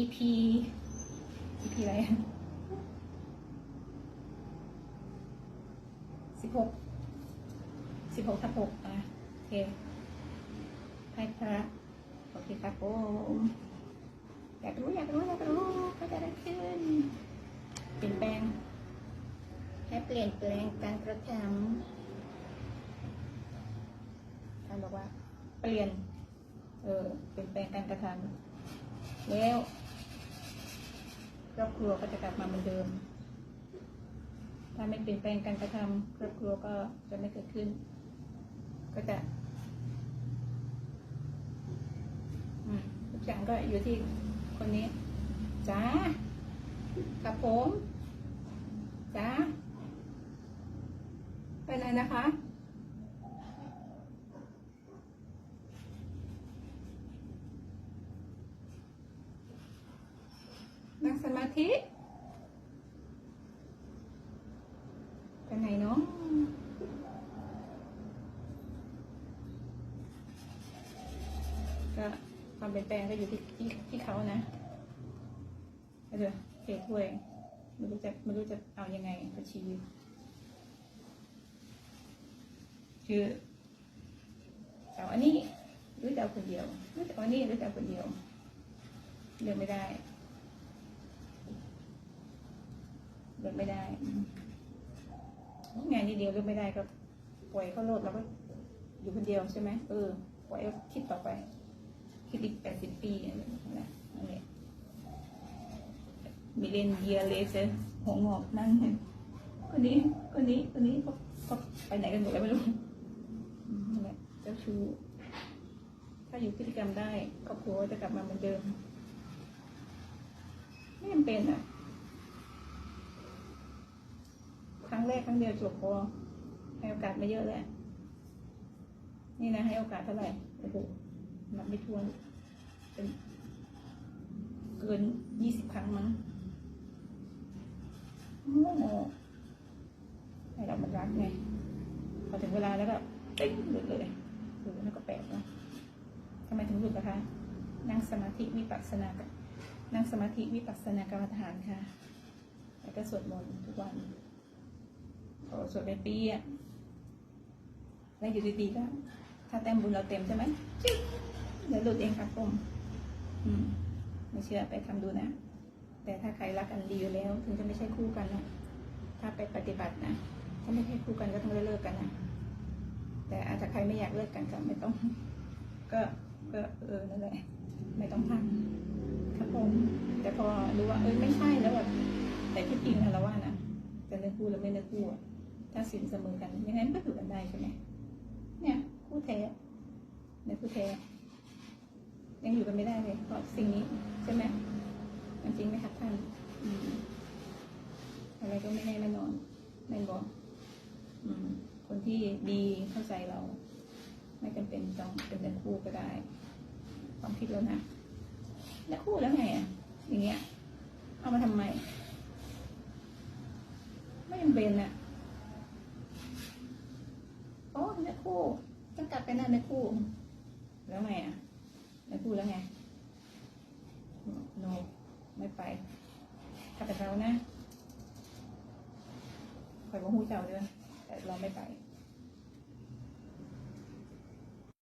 EP EP อะไรสิบหกสิบหกทับหกอะโอเคให้พระโอเคครับผมอยากรู้อยากรู้อยากรู้ก็จะได้ขึ้น เปลี่ยนแปลงให้เปลี่ยนแปลงการกระทำท่านบอกว่า เปลี่ยน เออเปลี่ยนแปลงการกระทำ แล้วครอบครัวก็จะกลับมาเหมือนเดิม ถ้าไม่เปลี่ยนแปลงการกระทำครอบครัวก็จะไม่เกิดขึ้น ก็จะอืมทุกอย่างก็อยู่ที่คนนี้จ้ากับผมจ้าไปไหนนะคะ นั่งสมาธิไปไหนเนาะก็ความเปลี่ยนแปลงก็อยู่ที่ที่ที่เขานะเดี๋ยวเทถ้วยไม่รู้จะไม่รู้จะเอายังไงกับชีวิตคือเอาอันนี้หรือจะเอาคนเดียวหรือจะเอาอันนี้หรือจะเอาคนเดียวเลือกไม่ได้ เลือกไม่ได้งานนี้เดียวเลือกไม่ได้ก็ปล่อยเขาโลดเราก็อยู่คนเดียวใช่ไหมเออปล่อยคิดต่อไป คิดอีกแปดสิบปีอะไรแบบนั่นแหละนั่นแหละมีเลนเยียเลเซหัวงอกนั่งคนนี้คนนี้คนนี้เขาเขาไปไหนกันหมดแล้วไม่รู้อืมนั่นแหละเจ้าชู้ถ้าอยู่พฤติกรรมได้ครอบครัวจะกลับมาเหมือนเดิมไม่จำเป็นอะ ครั้งแรกครั้งเดียวจบพอให้โอกาสมาเยอะแล้วนี่นะให้โอกาสเท่าไหร่โอ้โหนับไม่ถ้วนเป็นเกินยี่สิบครั้งมั้งโง่โง่ให้เรามันรักไงพอถึงเวลาแล้วก็ติ๊งหลุดเลยหลุดแล้วก็แปลกนะทำไมถึงหลุดนะคะนั่งสมาธิวิปัสสนากับนั่งสมาธิวิปัสสนากรรมฐานค่ะ แล้วก็สวดมนต์ทุกวัน สวดเป็นปีอะแล้วอยู่ดีๆก็ ถ้าแต้มบุญเราเต็มใช่ไหมจิ๊บเดี๋ยวหลุดเองครับผมอืมไม่เชื่อไปทำดูนะ แต่ถ้าใครรักกันดีอยู่แล้ว ถึงจะไม่ใช่คู่กันนะถ้าไปปฏิบัตินะถ้าไม่ใช่คู่กันก็ต้องเลิกกันนะแต่อาจจะใครไม่อยากเลิกกันก็ไม่ต้อง ก็ก็เออนั่นแหละไม่ต้องทำครับผมแต่พอรู้ว่าเอ้ยไม่ใช่แล้วแบบแต่ที่จริงนะเราว่านะจะเนื้อคู่หรือไม่เนื้อคู่อะ ถ้าสินเสมอกัน ยังไงมันก็อยู่กันได้ใช่ไหมเนี่ยคู่แท้เนี่ยคู่แท้ยังอยู่กันไม่ได้เลยเพราะสิ่งนี้ใช่ไหมมันจริงไหมครับท่านอะไรก็ไม่แน่ไม่นอนไม่บอกคนที่ดีเข้าใจเรา ไม่จำเป็นต้องเป็นเนื้อคู่ก็ได้ความคิดแล้วนะแล้วคู่แล้วไงอะอย่างเงี้ย เอามาทำไม ไม่จำเป็นอะโอ้เนื้อ คู่ต้องกลับไปนั่นในคู่ แล้วไงอะในคู่แล้วไงโนไม่ไปกลับไปเรานะคอยว่าหูเจ้าเด้อแต่เราไม่ไป